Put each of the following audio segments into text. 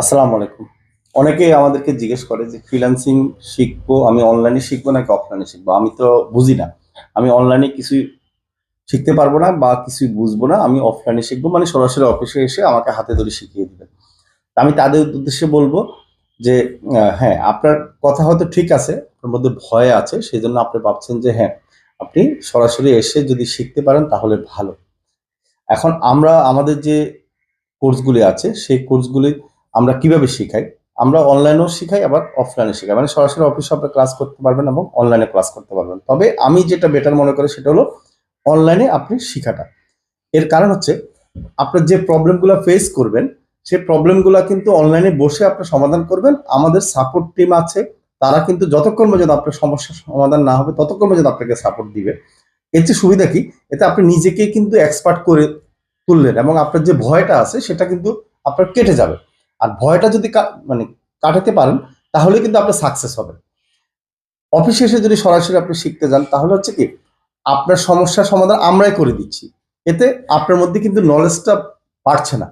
আসসালামু আলাইকুম। অনেকেই আমাদেরকে জিজ্ঞেস করে যে ফ্রিল্যান্সিং শিখব, আমি অনলাইনে শিখব নাকি অফলাইনে শিখব? আমি তো বুঝি না। আমি অনলাইনে কিছুই শিখতে পারব না বা কিছুই বুঝব না। আমি অফলাইনে শিখব মানে সরাসরি অফিসে এসে আমাকে হাতে ধরে শিখিয়ে দিবেন। আমি তাদের উদ্দেশ্যে বলব যে হ্যাঁ আপনার কথা হয়তো ঠিক আছে, আপনার মধ্যে ভয় আছে সেই জন্য আপনি ভাবছেন যে হ্যাঁ আপনি সরাসরি এসে যদি শিখতে পারেন তাহলে ভালো। এখন আমরা, আমাদের যে কোর্সগুলি আছে, সেই কোর্সগুলি আমরা কীভাবে শিখাই? আমরা অনলাইনেও শিখাই, আবার অফলাইনে শিখাই। মানে সরাসরি অফিসে আপনি ক্লাস করতে পারবেন এবং অনলাইনে ক্লাস করতে পারবেন। তবে আমি যেটা বেটার মনে করি সেটা হলো অনলাইনে আপনি শিখাটা। এর কারণ হচ্ছে, আপনার যে প্রবলেমগুলো ফেস করবেন সেই প্রবলেমগুলো কিন্তু অনলাইনে বসে আপনি সমাধান করবেন। আমাদের সাপোর্ট টিম আছে, তারা কিন্তু যতক্ষণ পর্যন্ত আপনার সমস্যার সমাধান না হবে, ততক্ষণ পর্যন্ত আপনাকে সাপোর্ট দিবে। এর যে সুবিধা কি? এতে আপনি নিজেকে কিন্তু এক্সপার্ট করে তুললেন এবং আপনার যে ভয়টা আছে, সেটা কিন্তু আপনার কেটে যাবে। আর ভয়টা যদি মানে কাটাতে পারেন, তাহলে কিন্তু আপনি সাকসেস হবেন অফিসে এসে যদি সরাসরি আপনি শিখতে যান, তাহলে হচ্ছে কি, আপনার সমস্যার সমাধান আমরাই করে দিচ্ছি। এতে আপনার মধ্যে কিন্তু নলেজটা বাড়ছে না।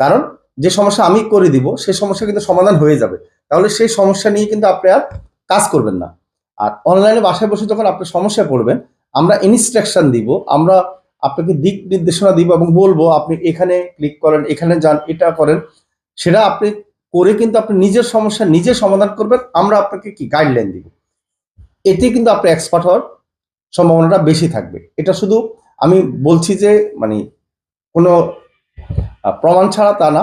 কারণ যে সমস্যা আমি করে দিব সেই সমস্যা কিন্তু সমাধান হয়ে যাবে। তাহলে সেই সমস্যা নিয়ে কিন্তু আপনি আর কাজ করবেন না। আর অনলাইনে বাসায় বসে যখন আপনি সমস্যায় পড়বেন, আমরা ইনস্ট্রাকশন দিব, আমরা আপনাকে দিক নির্দেশনা দিব এবং বলব, আপনি এখানে ক্লিক করেন, এখানে যান, এটা করেন। সেটা আপনি করে কিন্তু আপনি নিজের সমস্যা নিজে সমাধান করবেন, আমরা আপনাকে কি গাইডলাইন দিব? এতে কিন্তু আপনি এক্সপার্ট হওয়ার সম্ভাবনাটা বেশি থাকবে। এটা শুধু আমি বলছি যে মানে কোনো প্রমাণ ছাড়া তা না।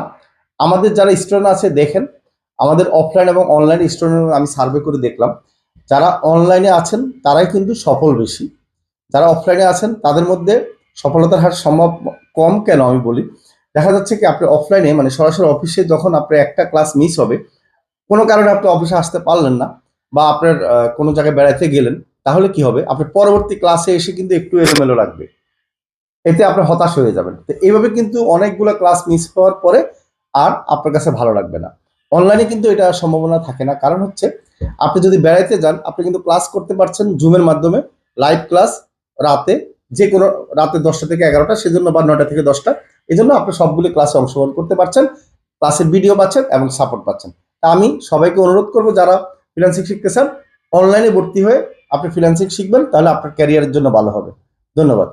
আমাদের যারা স্টুডেন্ট আছে, দেখেন, আমাদের অফলাইন এবং অনলাইন স্টুডেন্ট আমি সার্ভে করে দেখলাম, যারা অনলাইনে আছেন, তারাই কিন্তু সফল বেশি। যারা অফলাইনে আছেন, তাদের মধ্যে সফলতার হার সম্ভব কম কেন আমি বলি? দেখা যাচ্ছে কি আপনি অফলাইনে মানে সরাসরি অফিসে যখন আপনার একটা ক্লাস মিস হবে, কোনো কারণে আপনি অফিসে আসতে পারলেন না বা আপনার কোনো জায়গায় বেড়াতে গেলেন, তাহলে কি হবে? আপনি পরবর্তী ক্লাসে এসে কিন্তু একটু এলোমেলো লাগবে। এতে আপনি হতাশ হয়ে যাবেন। তো এইভাবে কিন্তু অনেকগুলো ক্লাস মিস হওয়ার পরে আর আপনার কাছে ভালো লাগবে না। অনলাইনে কিন্তু এটা সম্ভাবনা থাকে না। কারণ হচ্ছে, আপনি যদি বেড়াইতে যান, আপনি কিন্তু ক্লাস করতে পারছেন জুমের মাধ্যমে লাইভ ক্লাস রাতে যে কোনো রাতে দশটা থেকে এগারোটা, সেজন্য বা নটা থেকে দশটা এই জন্য আপনি সবগুলি ক্লাসে অংশগ্রহণ করতে পারছেন ক্লাসের ভিডিও পাচ্ছেন এবং সাপোর্ট পাচ্ছেন। তা আমি সবাইকে অনুরোধ করব, যারা ফ্রিল্যান্সিং শিখতে চান অনলাইনে ভর্তি হয়ে আপনি ফ্রিল্যান্সিং শিখবেন, তাহলে আপনার ক্যারিয়ারের জন্য ভালো হবে। ধন্যবাদ।